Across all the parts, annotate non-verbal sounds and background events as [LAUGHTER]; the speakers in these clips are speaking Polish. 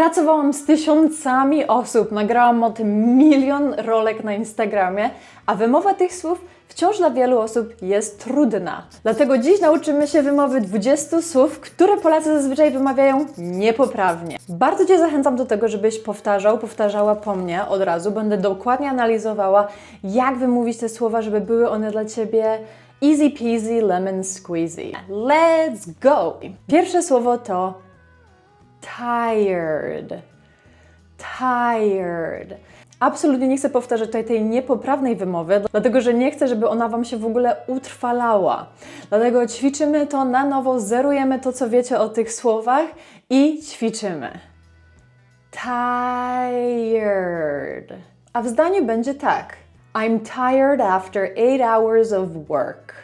Pracowałam z tysiącami osób, nagrałam o tym milion rolek na Instagramie, a wymowa tych słów wciąż dla wielu osób jest trudna. Dlatego dziś nauczymy się wymowy 20 słów, które Polacy zazwyczaj wymawiają niepoprawnie. Bardzo Cię zachęcam do tego, żebyś powtarzał, powtarzała po mnie od razu. Będę dokładnie analizowała, jak wymówić te słowa, żeby były one dla Ciebie easy peasy lemon squeezy. Let's go! Pierwsze słowo to tired. Tired. Absolutnie nie chcę powtarzać tutaj tej niepoprawnej wymowy, dlatego że nie chcę, żeby ona Wam się w ogóle utrwalała. Dlatego ćwiczymy to na nowo, zerujemy to, co wiecie o tych słowach i ćwiczymy. Tired. A w zdaniu będzie tak. I'm tired after eight hours of work.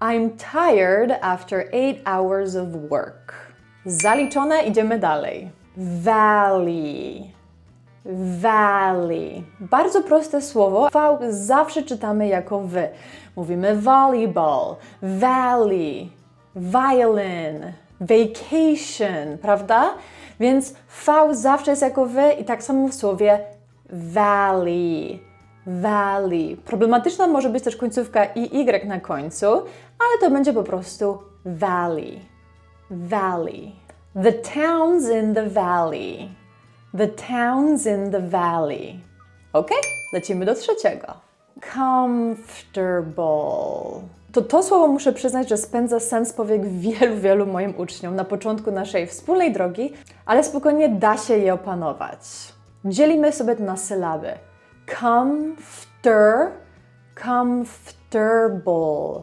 I'm tired after eight hours of work. Zaliczone, idziemy dalej. Valley. Valley. Bardzo proste słowo. V zawsze czytamy jako wy. Mówimy volleyball, valley, violin, vacation, prawda? Więc V zawsze jest jako wy i tak samo w słowie valley. Valley. Problematyczna może być też końcówka i y na końcu, ale to będzie po prostu valley. Valley. The towns in the valley. The towns in the valley. Ok, lecimy do trzeciego. Comfortable. To to słowo muszę przyznać, że spędza sens powiek wielu, wielu moim uczniom na początku naszej wspólnej drogi, ale spokojnie da się je opanować. Dzielimy sobie to na sylaby. Comforter, comfortable,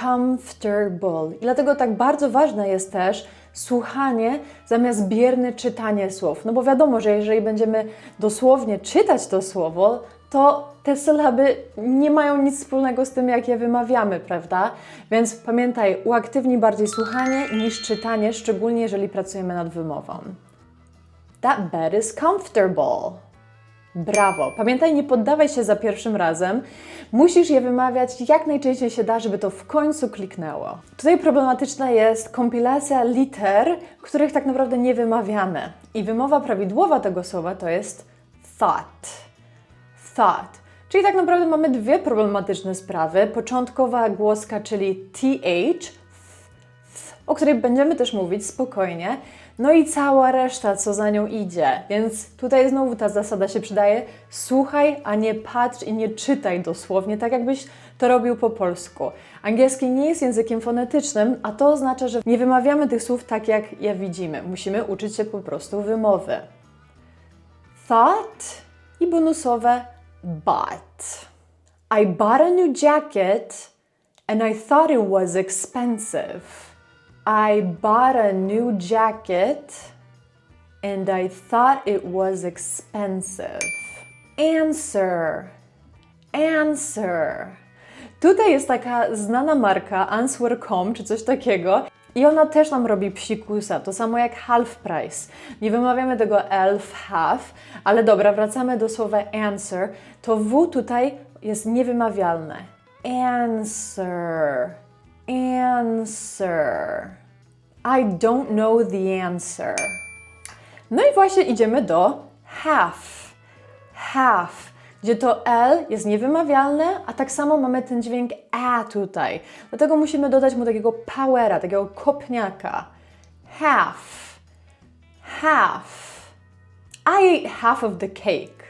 comfortable. I dlatego tak bardzo ważne jest też słuchanie zamiast bierne czytanie słów. No bo wiadomo, że jeżeli będziemy dosłownie czytać to słowo, to te sylaby nie mają nic wspólnego z tym, jak je wymawiamy, prawda? Więc pamiętaj, uaktywnij bardziej słuchanie niż czytanie, szczególnie jeżeli pracujemy nad wymową. That bed is comfortable. Brawo! Pamiętaj, nie poddawaj się za pierwszym razem. Musisz je wymawiać jak najczęściej się da, żeby to w końcu kliknęło. Tutaj problematyczna jest kompilacja liter, których tak naprawdę nie wymawiamy. I wymowa prawidłowa tego słowa to jest thought. Thought. Czyli tak naprawdę mamy dwie problematyczne sprawy. Początkowa głoska, czyli th, o której będziemy też mówić spokojnie. No i cała reszta, co za nią idzie. Więc tutaj znowu ta zasada się przydaje. Słuchaj, a nie patrz i nie czytaj dosłownie, tak jakbyś to robił po polsku. Angielski nie jest językiem fonetycznym, a to oznacza, że nie wymawiamy tych słów tak, jak je widzimy. Musimy uczyć się po prostu wymowy. Thought i bonusowe bought. I bought a new jacket and I thought it was expensive. I bought a new jacket and I thought it was expensive. Answer. Answer. Tutaj jest taka znana marka Answer.com czy coś takiego. I ona też nam robi psikusa, to samo jak half price. Nie wymawiamy tego elf, half, ale dobra, wracamy do słowa answer. To W tutaj jest niewymawialne. Answer. Answer. I don't know the answer. No i właśnie idziemy do half. Half, gdzie to L jest niewymawialne, a tak samo mamy ten dźwięk A tutaj. Dlatego musimy dodać mu takiego powera, takiego kopniaka. Half. Half. I ate half of the cake.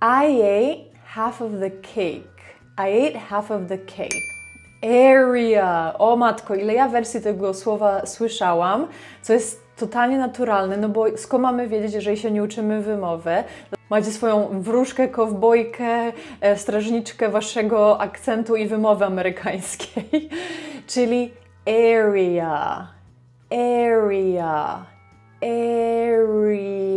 I ate half of the cake. I ate half of the cake. Area. O matko, ile ja wersji tego słowa słyszałam, co jest totalnie naturalne, no bo skąd mamy wiedzieć, jeżeli się nie uczymy wymowy? Macie swoją wróżkę, kowbojkę, e, strażniczkę waszego akcentu i wymowy amerykańskiej, [LAUGHS] czyli area, area, area,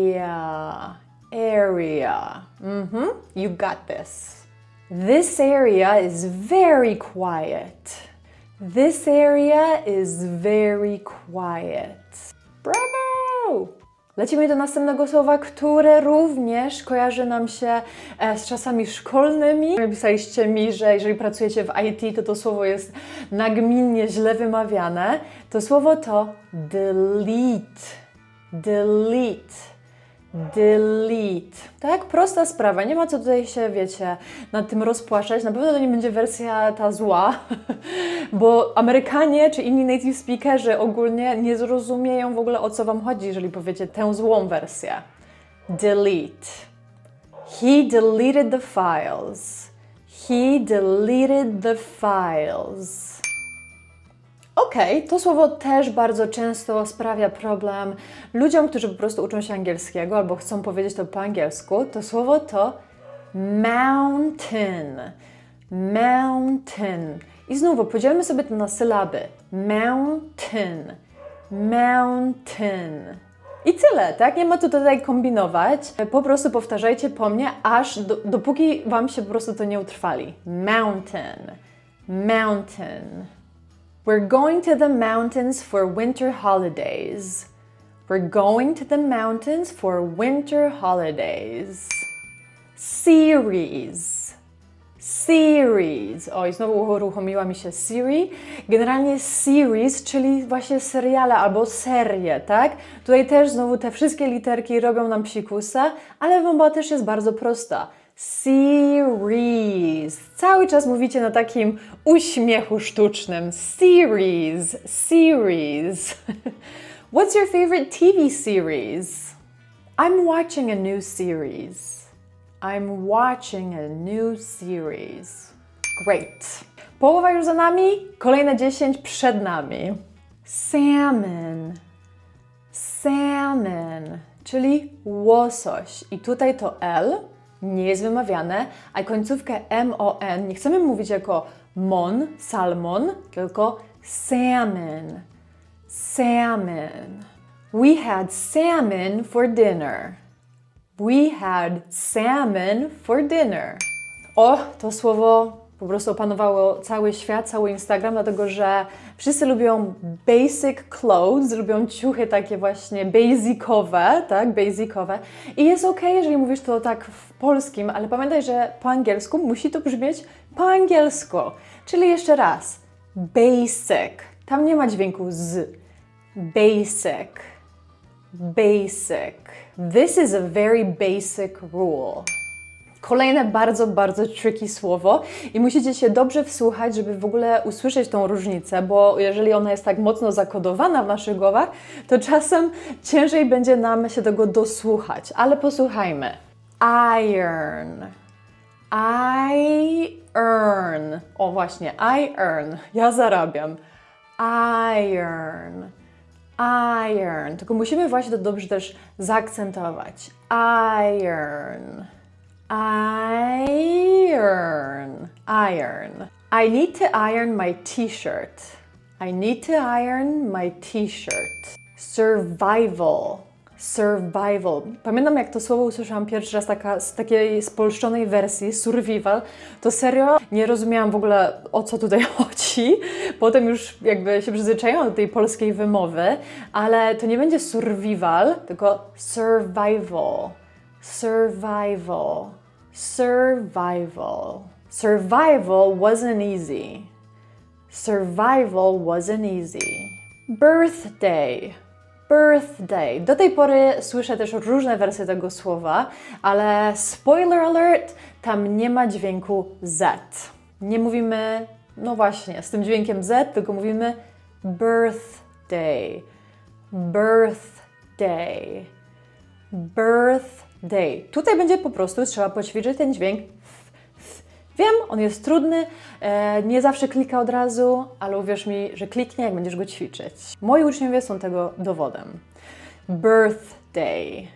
area. Mhm, you got this. This area is very quiet. This area is very quiet. Brawo! Lecimy do następnego słowa, które również kojarzy nam się e, z czasami szkolnymi. Napisaliście mi, że jeżeli pracujecie w IT, to to słowo jest nagminnie źle wymawiane. To słowo to delete. delete, delete. Tak, prosta sprawa. Nie ma co tutaj się, wiecie, nad tym rozpłaszczać. Na pewno to nie będzie wersja ta zła, [LAUGHS] bo Amerykanie czy inni native speakerzy ogólnie nie zrozumieją w ogóle o co Wam chodzi, jeżeli powiecie tę złą wersję. Delete. He deleted the files. He deleted the files. Okej, to słowo też bardzo często sprawia problem ludziom, którzy po prostu uczą się angielskiego albo chcą powiedzieć to po angielsku. To słowo to mountain. Mountain. I znowu podzielmy sobie to na sylaby. Mountain. Mountain. I tyle, tak? Nie ma tu tutaj kombinować. Po prostu powtarzajcie po mnie, aż do, dopóki Wam się po prostu to nie utrwali. Mountain. Mountain. We're going to the mountains for winter holidays. We're going to the mountains for winter holidays. Series. Series. O, i znowu uruchomiła mi się Siri. Generalnie series, czyli właśnie seriale albo serie, tak? Tutaj też znowu te wszystkie literki robią nam psikusa, ale wymba też jest bardzo prosta. Series. Cały czas mówicie na takim uśmiechu sztucznym. Series, series. [LAUGHS] What's your favorite TV series? I'm watching a new series. I'm watching a new series. Great. Połowa już za nami, kolejne 10 przed nami. Salmon. Salmon, czyli łosoś. I tutaj to L nie jest wymawiane, a końcówkę M-O-N nie chcemy mówić jako mon, salmon, tylko salmon. Salmon. We had salmon for dinner. We had salmon for dinner. O, to słowo po prostu opanowało cały świat, cały Instagram, dlatego że wszyscy lubią basic clothes, lubią ciuchy takie właśnie basicowe, tak, basicowe. I jest ok, jeżeli mówisz to tak w polskim, ale pamiętaj, że po angielsku musi to brzmieć po angielsku. Czyli jeszcze raz, basic. Tam nie ma dźwięku z. Basic. Basic. This is a very basic rule. Kolejne bardzo, bardzo tricky słowo i musicie się dobrze wsłuchać, żeby w ogóle usłyszeć tą różnicę, bo jeżeli ona jest tak mocno zakodowana w naszych głowach, to czasem ciężej będzie nam się tego dosłuchać. Ale posłuchajmy. Iron. I earn. O właśnie, I earn. Ja zarabiam. Iron. Iron. Tylko musimy właśnie to dobrze też zaakcentować. Iron. Iron. Iron. I need to iron my t-shirt. I need to iron my t-shirt. Survival. Survival. Pamiętam, jak to słowo usłyszałam pierwszy raz taka, z takiej spolszczonej wersji, survival, to serio nie rozumiałam w ogóle o co tutaj [LAUGHS] chodzi. Potem już jakby się przyzwyczaiłam do tej polskiej wymowy, ale to nie będzie survival, tylko survival. Survival. Survival. Survival wasn't easy. Survival wasn't easy. Birthday. Birthday. Do tej pory słyszę też różne wersje tego słowa, ale spoiler alert, tam nie ma dźwięku Z. Nie mówimy, no właśnie, z tym dźwiękiem Z, tylko mówimy birthday. Birthday. Birthday. Tutaj będzie po prostu trzeba poćwiczyć ten dźwięk. Wiem, on jest trudny, e, nie zawsze klika od razu, ale uwierz mi, że kliknie, jak będziesz go ćwiczyć. Moi uczniowie są tego dowodem. Birthday.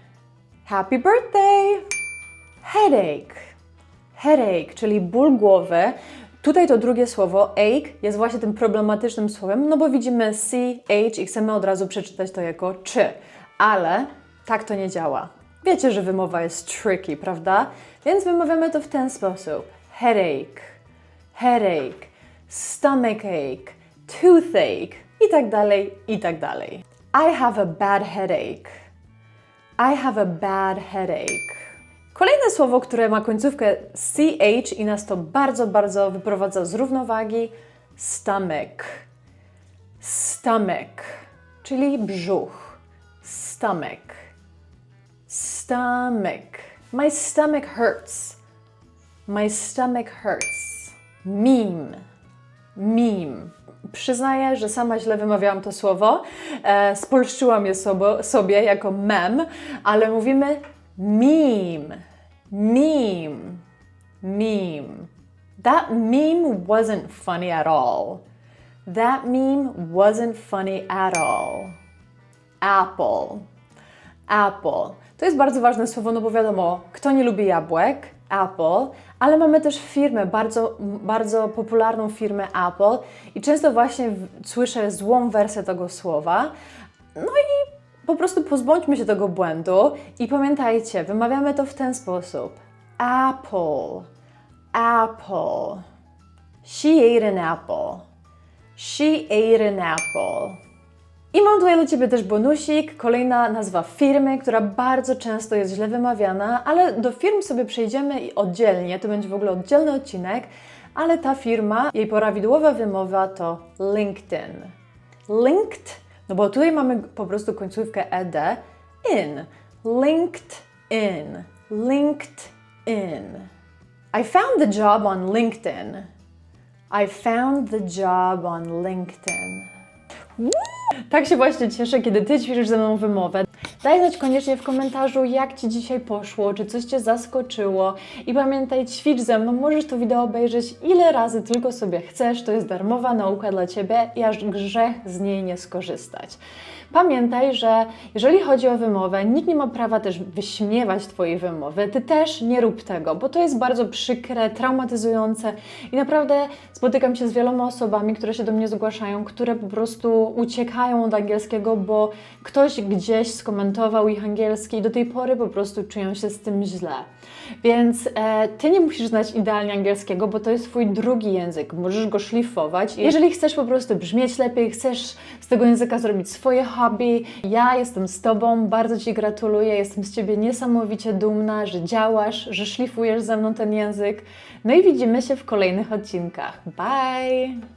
Happy birthday! Headache. Headache, czyli ból głowy. Tutaj to drugie słowo, ache, jest właśnie tym problematycznym słowem, no bo widzimy C, H i chcemy od razu przeczytać to jako czy. Ale tak to nie działa. Wiecie, że wymowa jest tricky, prawda? Więc wymawiamy to w ten sposób. Headache, headache, stomachache, toothache i tak dalej, i tak dalej. I have a bad headache. I have a bad headache. Kolejne słowo, które ma końcówkę ch i nas to bardzo, bardzo wyprowadza z równowagi, stomach. Stomach, czyli brzuch. stomach. Stomach. My stomach hurts. My stomach hurts. Meme. Meme. Przyznaję, że sama źle wymawiałam to słowo. E, spolszczyłam je sobo, sobie jako mem, ale mówimy meme. Meme. Meme. That meme wasn't funny at all. That meme wasn't funny at all. Apple. Apple. To jest bardzo ważne słowo, no bo wiadomo, kto nie lubi jabłek? Apple, ale mamy też firmę, bardzo, bardzo popularną firmę Apple i często właśnie słyszę złą wersję tego słowa. No i po prostu pozbądźmy się tego błędu i pamiętajcie, wymawiamy to w ten sposób. Apple. Apple. She ate an apple. She ate an apple. I mam tutaj dla Ciebie też bonusik, kolejna nazwa firmy, która bardzo często jest źle wymawiana, ale do firm sobie przejdziemy i oddzielnie, to będzie w ogóle oddzielny odcinek, ale ta firma, jej prawidłowa wymowa to LinkedIn. Linked, no bo tutaj mamy po prostu końcówkę ed, in. LinkedIn. LinkedIn. I found the job on LinkedIn. I found the job on LinkedIn. Tak się właśnie cieszę, kiedy Ty ćwiczysz ze mną wymowę. Daj znać koniecznie w komentarzu, jak Ci dzisiaj poszło, czy coś Cię zaskoczyło. I pamiętaj, ćwicz ze mną, możesz to wideo obejrzeć ile razy tylko sobie chcesz. To jest darmowa nauka dla Ciebie i aż grzech z niej nie skorzystać. Pamiętaj, że jeżeli chodzi o wymowę, nikt nie ma prawa też wyśmiewać Twojej wymowy. Ty też nie rób tego, bo to jest bardzo przykre, traumatyzujące i naprawdę spotykam się z wieloma osobami, które się do mnie zgłaszają, które po prostu uciekają od angielskiego, bo ktoś gdzieś skomentował ich angielski i do tej pory po prostu czują się z tym źle. Więc e, Ty nie musisz znać idealnie angielskiego, bo to jest Twój drugi język. Możesz go szlifować. Jeżeli chcesz po prostu brzmieć lepiej, chcesz z tego języka zrobić swoje hobby, ja jestem z Tobą, bardzo Ci gratuluję, jestem z Ciebie niesamowicie dumna, że działasz, że szlifujesz ze mną ten język. No i widzimy się w kolejnych odcinkach. Bye!